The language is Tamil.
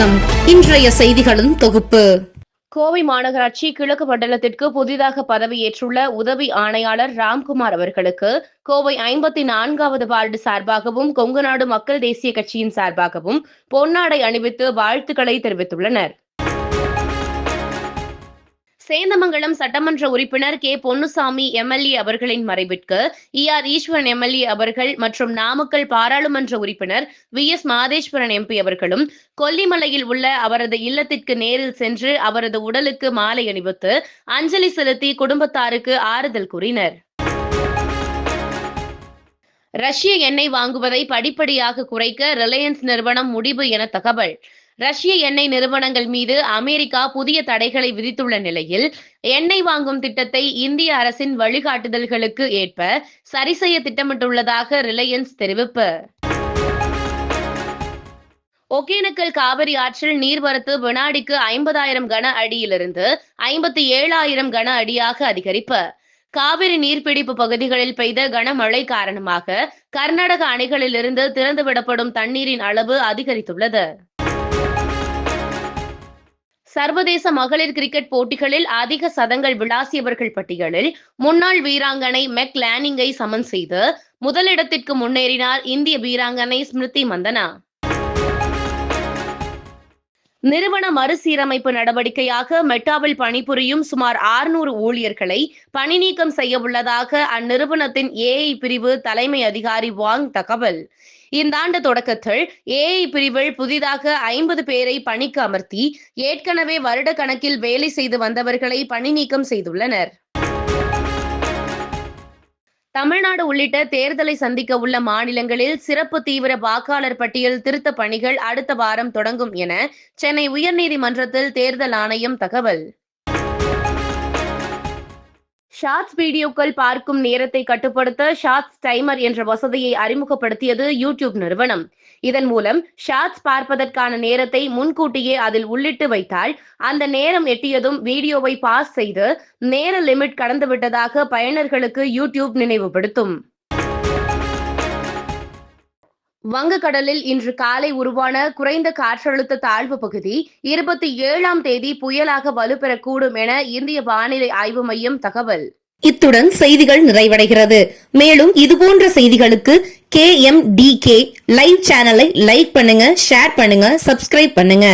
வணக்கம். இன்றைய செய்திகளின் தொகுப்பு. கோவை மாநகராட்சி கிழக்கு மண்டலத்திற்கு புதிதாக பதவியேற்றுள்ள உதவி ஆணையாளர் ராம்குமார் அவர்களுக்கு கோவை ஐம்பத்தி நான்காவது வார்டு சார்பாகவும் கொங்குநாடு மக்கள் தேசிய கட்சியின் சார்பாகவும் பொன்னாடை அணிவித்து வாழ்த்துக்களை தெரிவித்துள்ளனர். சேந்தமங்கலம் சட்டமன்ற உறுப்பினர் கே. பொன்னுசாமி எம்எல்ஏ அவர்களின் மறைவிற்கு இ. ஆர். ஈஸ்வரன் எம்எல்ஏ அவர்கள் மற்றும் நாமக்கல் பாராளுமன்ற உறுப்பினர் வி. எஸ். மாதேஸ்வரன் எம்பி அவர்களும் கொல்லிமலையில் உள்ள அவரது இல்லத்திற்கு நேரில் சென்று அவரது உடலுக்கு மாலை அணிவித்து அஞ்சலி செலுத்தி குடும்பத்தாருக்கு ஆறுதல் கூறினர். ரஷ்ய எண்ணெய் வாங்குவதை படிப்படியாக குறைக்க ரிலையன்ஸ் நிறுவனம் முடிவு என தகவல். ரஷ்ய எண்ணெய் நிறுவனங்கள் மீது அமெரிக்கா புதிய தடைகளை விதித்துள்ள நிலையில் எண்ணெய் வாங்கும் திட்டத்தை இந்திய அரசின் வழிகாட்டுதல்களுக்கு ஏற்ப சரிசெய்ய திட்டமிட்டுள்ளதாக ரிலையன்ஸ் தெரிவிப்பு. ஒகேனக்கல் காவிரி ஆற்றில் நீர்வரத்து வினாடிக்கு ஐம்பதாயிரம் கன அடியிலிருந்து ஐம்பத்தி ஏழாயிரம் கன அடியாக அதிகரிப்பு. காவிரி நீர்பிடிப்பு பகுதிகளில் பெய்த கனமழை காரணமாக கர்நாடக அணைகளிலிருந்து திறந்துவிடப்படும் தண்ணீரின் அளவு அதிகரித்துள்ளது. சர்வதேச மகளிர் கிரிக்கெட் போட்டிகளில் அதிக சதங்கள் விளாசியவர்கள் பட்டியலில் முன்னாள் வீராங்கனை மெக் லேனிங்கை சமன் செய்து முதலிடத்திற்கு முன்னேறினார் இந்திய வீராங்கனை ஸ்மிருதி மந்தனா. நிறுவன மறுசீரமைப்பு நடவடிக்கையாக மெட்டாவில் பணிபுரியும் சுமார் ஆறுநூறு ஊழியர்களை பணி நீக்கம் செய்ய உள்ளதாக அந்நிறுவனத்தின் ஏஐ பிரிவு தலைமை அதிகாரி வாங் தகவல். இந்த ஆண்டு தொடக்கத்தில் ஏஐ பிரிவில் புதிதாக ஐம்பது பேரை பணிக்கு அமர்த்தி ஏற்கனவே வருட கணக்கில் வேலை செய்து வந்தவர்களை பணி நீக்கம் செய்துள்ளனர். தமிழ்நாடு உள்ளிட்ட தேர்தலை சந்திக்க உள்ள மாநிலங்களில் சிறப்பு தீவிர வாக்காளர் பட்டியல் திருத்த பணிகள் அடுத்த வாரம் தொடங்கும் என சென்னை உயர்நீதிமன்றத்தில் தேர்தல் ஆணையம் தகவல். ஷார்ட்ஸ் வீடியோக்கள் பார்க்கும் நேரத்தை கட்டுப்படுத்த ஷார்ட்ஸ் டைமர் என்ற வசதியை அறிமுகப்படுத்தியது யூடியூப் நிறுவனம். இதன் மூலம் ஷார்ட்ஸ் பார்ப்பதற்கான நேரத்தை முன்கூட்டியே அதில் உள்ளிட்டு வைத்தால் அந்த நேரம் எட்டியதும் வீடியோவை பாஸ் செய்து நேர லிமிட் கடந்துவிட்டதாக பயனர்களுக்கு யூடியூப் நினைவுபடுத்தும். வங்கக்கடலில் இன்று காலை உருவான குறைந்த காற்றழுத்த தாழ்வு பகுதி இருபத்தி ஏழாம் தேதி புயலாக வலுப்பெறக்கூடும் என இந்திய வானிலை ஆய்வு மையம் தகவல். இத்துடன் செய்திகள் நிறைவடைகிறது. மேலும் இதுபோன்ற செய்திகளுக்கு K M D K live சேனலை லைக் பண்ணுங்க ஷேர் பண்ணுங்க சப்ஸ்கிரைப் பண்ணுங்க.